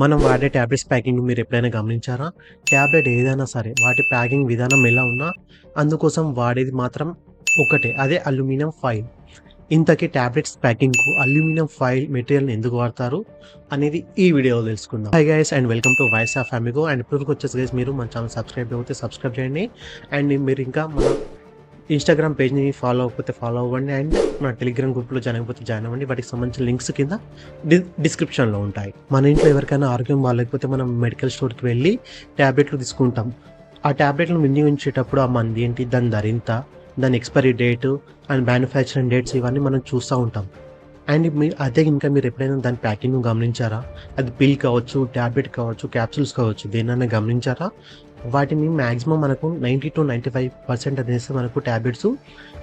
మనం వాడే tablets packing మీరు ఎప్పుడైనా గమనించారా? ట్యాబ్లెట్ ఏదైనా సరే వాటి ప్యాకింగ్ విధానం ఎలా ఉన్నా అందుకోసం వాడేది మాత్రం ఒకటే అదే అల్యూమినియం ఫైల్. ఇంతకీ ట్యాబ్లెట్స్ ప్యాకింగ్కు అల్యూమినియం ఫైల్ మెటీరియల్ని ఎందుకు వాడతారు అనేది ఈ వీడియోలో తెలుసుకుందాం. Hi guys and welcome to voice of Famigo and ఇప్పుడు వచ్చేసి గైస్ మీరు మన ఛానల్ సబ్స్క్రైబ్ అయితే సబ్స్క్రైబ్ చేయండి. అండ్ మీరు ఇంకా మన ఇన్స్టాగ్రామ్ పేజ్ని ఫాలో అవ్వకపోతే ఫాలో అవ్వండి అండ్ మన టెలిగ్రామ్ గ్రూప్లో జాయిన్ అయిపోతే జాయిన్ అవ్వండి. వాటికి సంబంధించిన లింక్స్ కింద డి డిస్క్రిప్షన్లో ఉంటాయి. మన ఇంట్లో ఎవరికైనా ఆరోగ్యం బాగాలేకపోతే మనం మెడికల్ స్టోర్కి వెళ్ళి ట్యాబ్లెట్లు తీసుకుంటాం. ఆ ట్యాబ్లెట్లను వినియోగించేటప్పుడు ఆ మంది ఏంటి? దాని ధరింత దాని expiry date and manufacturing dates ఇవన్నీ మనం చూస్తూ ఉంటాం. అండ్ మీరు అదే ఇంకా మీరు ఎప్పుడైనా దాని ప్యాకింగ్ గమనించారా? అది పిల్ కావచ్చు ట్యాబ్లెట్ కావచ్చు క్యాప్సూల్స్ కావచ్చు దేనైనా గమనించారా? వాటిని మ్యాక్సిమం మనకు ninety two ninety five percent అనేసి మనకు ట్యాబ్లెట్స్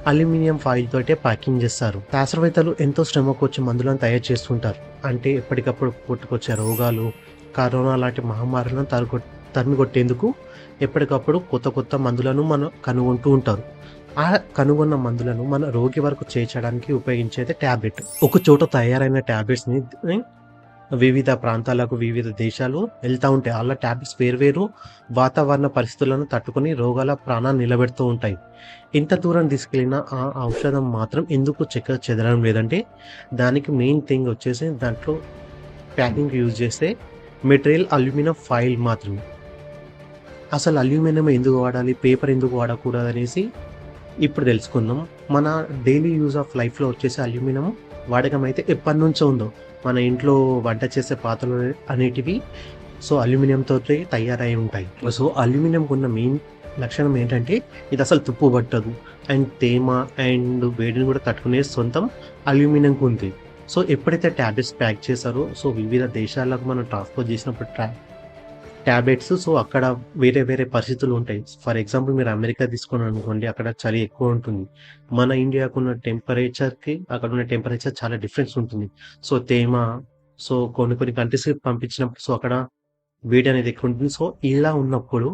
అల్యూమినియం ఫాయిల్ తోటే ప్యాకింగ్ చేస్తారు. శాస్త్రవేత్తలు ఎంతో శ్రమకు వచ్చి మందులను తయారు చేస్తుంటారు. అంటే ఎప్పటికప్పుడు పుట్టుకొచ్చే రోగాలు కరోనా లాంటి మహమ్మారులను తరగొ తరిమికొట్టేందుకు ఎప్పటికప్పుడు కొత్త కొత్త మందులను మనం కనుగొంటూ ఉంటారు. ఆ కనుగొన్న మందులను మన రోగి వరకు చేర్చడానికి ఉపయోగించేది ట్యాబ్లెట్ ఒక చోట తయారైన ట్యాబ్లెట్స్ని వివిధ ప్రాంతాలకు వివిధ దేశాలు వెళ్తూ ఉంటాయి అలా ట్యాబ్లెట్స్ వేరువేరు వాతావరణ పరిస్థితులను తట్టుకొని రోగాల ప్రాణాన్ని నిలబెడుతూ ఉంటాయి. ఇంత దూరం తీసుకెళ్ళిన ఆ ఔషధం మాత్రం ఎందుకు చెక్క చెదరడం లేదంటే దానికి మెయిన్ థింగ్ వచ్చేసి దాంట్లో ప్యాకింగ్ యూజ్ చేస్తే మెటీరియల్ అల్యూమినియం ఫైల్ మాత్రమే. అసలు అల్యూమినియం ఎందుకు వాడాలి? పేపర్ ఎందుకు వాడకూడదు అనేసి ఇప్పుడు తెలుసుకుందాం. మన డైలీ యూజ్ ఆఫ్ లైఫ్లో వచ్చేసి అల్యూమినియం వాడకం అయితే ఎప్పటి నుంచో ఉందో. మన ఇంట్లో వంట చేసే పాత్రలు అనేటివి సో అల్యూమినియంతో తయారై ఉంటాయి. సో అల్యూమినియంకు ఉన్న మెయిన్ లక్షణం ఏంటంటే ఇది అసలు తుప్పు పట్టదు. అండ్ తేమ అండ్ వేడిని కూడా తట్టుకునే సొంతం అల్యూమినియంకి ఉంది సో ఎప్పుడైతే ట్యాబ్లెట్స్ ప్యాక్ చేశారో సో వివిధ దేశాలకు మనం ట్రాన్స్పోర్ట్ చేసినప్పుడు ట్రా ట్యాబ్లెట్స్ సో అక్కడ వేరే వేరే పరిస్థితులు ఉంటాయి. ఫర్ ఎగ్జాంపుల్ మీరు అమెరికా తీసుకుని అనుకోండి అక్కడ చలి ఎక్కువ ఉంటుంది. మన ఇండియాకు ఉన్న టెంపరేచర్కి అక్కడ ఉన్న టెంపరేచర్ చాలా డిఫరెన్స్ ఉంటుంది. సో తేమ సో కొన్ని కొన్ని కంట్రీస్కి పంపించినప్పుడు సో అక్కడ వేడి అనేది ఎక్కువ ఉంటుంది. సో ఇలా ఉన్నప్పుడు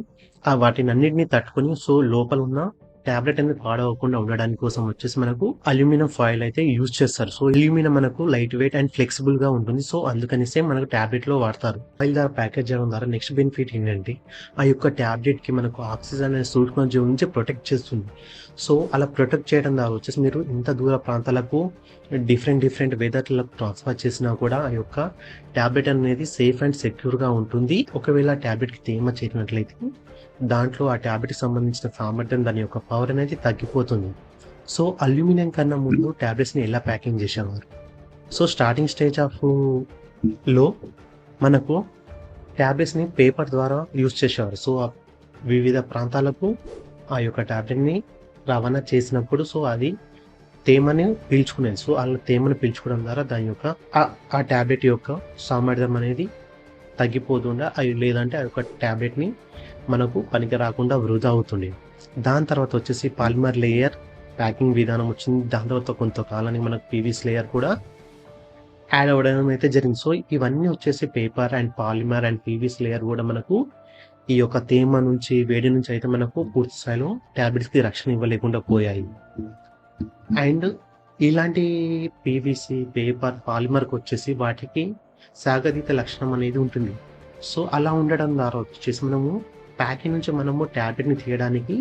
ఆ వాటిని అన్నింటినీ తట్టుకొని సో లోపల ఉన్న టాబ్లెట్ అనేది పాడవకుండా ఉండడానికి కోసం వచ్చేసి మనకు అల్యూమినియం ఫాయిల్ అయితే యూజ్ చేస్తారు. సో అల్యూమినియం మనకు లైట్ వెయిట్ అండ్ ఫ్లెక్సిబుల్గా ఉంటుంది. సో అందుకనిసే మనకు టాబ్లెట్లో వాడతారు. ఫైల్ ద్వారా ప్యాకేజ్ చేయడం ద్వారా నెక్స్ట్ బెనిఫిట్ ఏంటంటే ఆ యొక్క టాబ్లెట్కి మనకు ఆక్సిజన్ అనే సూక్ష్మ జీవి నుంచి ప్రొటెక్ట్ చేస్తుంది. సో అలా ప్రొటెక్ట్ చేయడం ద్వారా వచ్చేసి మీరు ఇంత దూర ప్రాంతాలకు డిఫరెంట్ డిఫరెంట్ వెదర్లకు ట్రాన్స్ఫర్ చేసినా కూడా ఆ యొక్క టాబ్లెట్ అనేది సేఫ్ అండ్ సెక్యూర్గా ఉంటుంది. ఒకవేళ టాబ్లెట్కి తేమ చేరినట్లయితే దాంట్లో ఆ ట్యాబ్లెట్కి సంబంధించిన సామర్థ్యం దాని యొక్క పవర్ అనేది తగ్గిపోతుంది. సో అల్యూమినియం కన్నా ముందు ట్యాబ్లెట్స్ని ఎలా ప్యాకింగ్ చేసేవారు సో స్టార్టింగ్ స్టేజ్ ఆఫ్లో మనకు ట్యాబ్లెట్స్ని పేపర్ ద్వారా యూజ్ చేసేవారు. సో వివిధ ప్రాంతాలకు ఆ యొక్క ట్యాబ్లెట్ని రవాణా చేసినప్పుడు సో అది తేమని పీల్చుకునేది. సో అలా తేమను పీల్చుకోవడం ద్వారా దాని యొక్క ఆ ట్యాబ్లెట్ యొక్క సామర్థ్యం అనేది తగ్గిపోతుండే అవి లేదంటే ఆ యొక్క ట్యాబ్లెట్ని మనకు పనికి రాకుండా వృధా అవుతుండేది దాని తర్వాత వచ్చేసి పాలిమర్ లేయర్ ప్యాకింగ్ విధానం వచ్చింది. దాని తర్వాత కొంతకాలానికి మనకు పీవీస్ లేయర్ కూడా యాడ్ అవ్వడం అయితే జరిగింది. సో ఇవన్నీ వచ్చేసి paper and polymer and PVC layer కూడా మనకు ఈ యొక్క తేమ నుంచి వేడి నుంచి అయితే మనకు పూర్తి స్థాయిలో ట్యాబ్లెట్స్కి రక్షణ ఇవ్వలేకుండా పోయాయి. అండ్ ఇలాంటి పీవీసీ పేపర్ పాలిమర్కి వచ్చేసి వాటికి సాగదీత లక్షణం అనేది ఉంటుంది. సో అలా ఉండడం ద్వారా వచ్చేసి మనము ప్యాకింగ్ నుంచి మనము ట్యాబ్లెట్ని తీయడానికి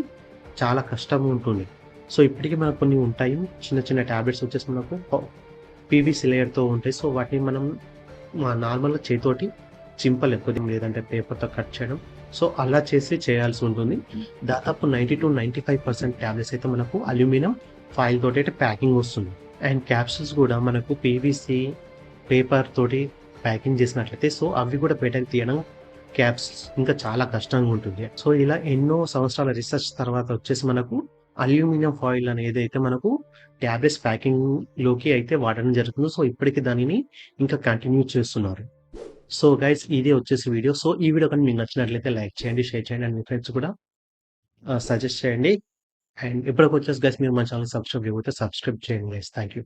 చాలా కష్టంగా ఉంటుంది. సో ఇప్పటికీ మనకు కొన్ని ఉంటాయి. చిన్న చిన్న ట్యాబ్లెట్స్ వచ్చేసి మనకు పీవీసీ లేయర్తో ఉంటాయి. సో వాటిని మనం నార్మల్గా చేతోటి చింపలు కొద్దిగా లేదంటే పేపర్తో కట్ చేయడం. సో అలా చేసి చేయాల్సి ఉంటుంది. దాదాపు ninety two ninety five percent tablets అయితే మనకు అల్యూమినియం ఫైల్ తోటి అయితే ప్యాకింగ్ వస్తుంది. అండ్ క్యాప్సూల్స్ కూడా మనకు పీవీసీ పేపర్ తోటి ప్యాకింగ్ చేసినట్లయితే సో అవి కూడా బయటకు తీయడం క్యాప్స్ ఇంకా చాలా కష్టంగా ఉంటుంది. సో ఇలా ఎన్నో సంవత్సరాల రీసెర్చ్ తర్వాత వచ్చేసి మనకు అల్యూమినియం ఫాయిల్ అనేది అయితే మనకు ట్యాబ్లెట్స్ ప్యాకింగ్లోకి అయితే వాడడం జరుగుతుంది సో ఇప్పటికీ దానిని ఇంకా కంటిన్యూ చేస్తున్నారు. సో గైస్ ఇదే వచ్చేసి వీడియో. సో ఈ వీడియో కానీ మీకు నచ్చినట్లయితే లైక్ చేయండి షేర్ చేయండి అండ్ మీ ఫ్రెండ్స్ కూడా సజెస్ట్ చేయండి. అండ్ ఇప్పటికొచ్చేసి గైస్ మీరు మా ఛానల్ సబ్స్క్రైబ్ చేయకపోతే సబ్స్క్రైబ్ చేయండి గైస్. Thank you